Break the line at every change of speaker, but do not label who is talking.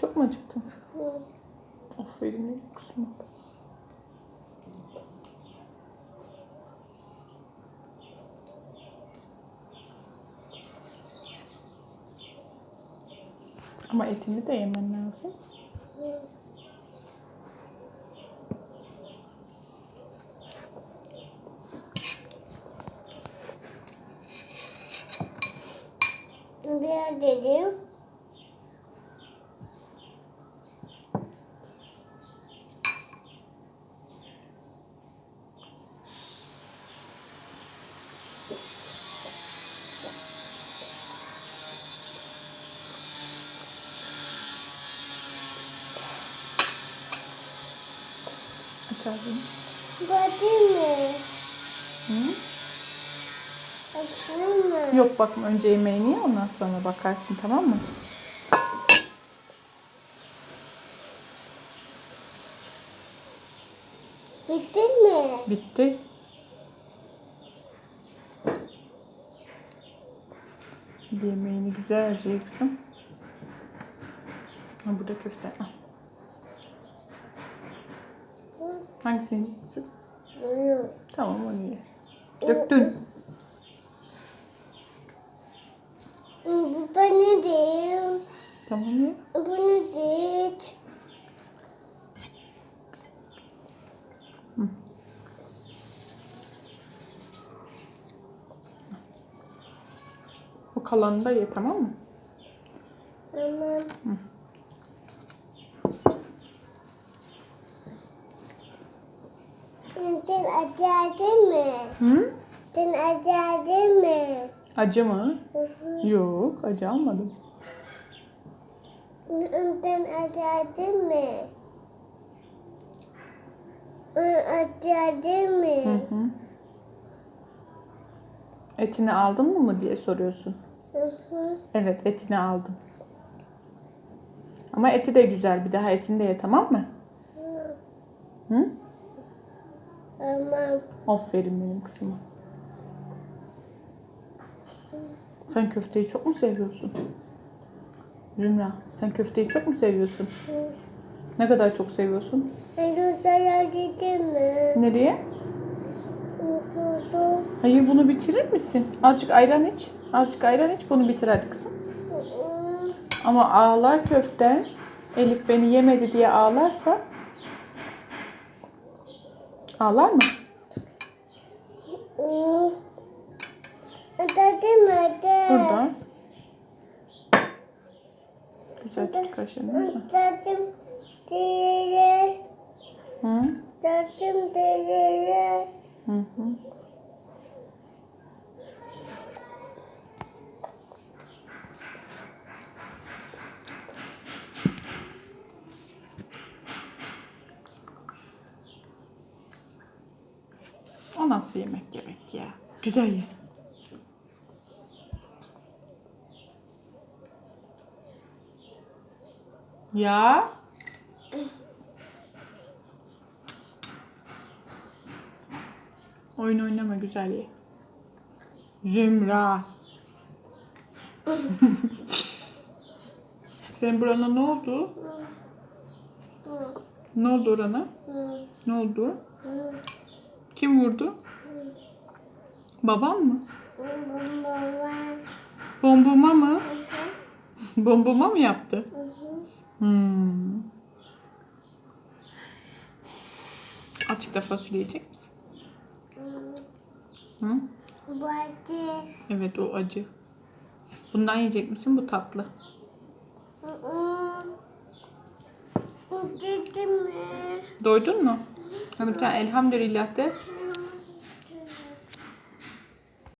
Çok mu acıktın? Aferin benim kızıma. Ama etini de yemen lazım.
Biraz dedim.
Ağzını.
Gördün mü?
Hı?
Açayım mı?
Yok bakma önce yemeğini ye ondan sonra bakarsın tamam mı?
Bittin mi?
Bitti. Yemeğini güzelce yıksın. Ha burada köfte. Al. Hangisini yiyeceksin?
Bunu.
Tamam onu ye. Döktün.
Bu bana değil.
Tamam ye.
Bunu değil.
O kalanını da ye tamam mı?
Tamam. Sen
Hı?
Sen acardın mı?
Acı mı?
Hı hı.
Yok acı almadım.
Sen acardın mı? Acardın
Hı
mı?
hı. Etini aldın mı mı diye soruyorsun.
Hı hı.
Evet etini aldım. Ama eti de güzel. Bir daha etini de ye tamam mı? Hı?
Tamam.
Aferin benim kızıma. Sen köfteyi çok mu seviyorsun? Zümra, sen köfteyi çok mu seviyorsun? Ne kadar çok seviyorsun?
Sen acardın mı?
Nereye?
Oturdum.
Hayır bunu bitirir misin? Azıcık ayran iç. Azıcık ayran iç bunu bitir hadi kızım. Ama ağlar köfte. Elif beni yemedi diye ağlarsa ağlar mı? Burada. Güzel tut kaşını. Hı? Hı hı. Nasıl yemek yemek ya? Güzel ye. Ya. Oyun oynama güzel ye. Zümra. Senin burana ne oldu? Ne oldu orana? Ne oldu? Kim vurdu? Babam mı? Bombuma mı? Bombuma mı yaptı? Hmm. Açıkta fasulye yiyecek misin? Hı?
Bu acı.
Evet o acı. Bundan yiyecek misin? Bu tatlı.
Acıdı mı?
Doydun mu? Bir tane elhamdülillah de.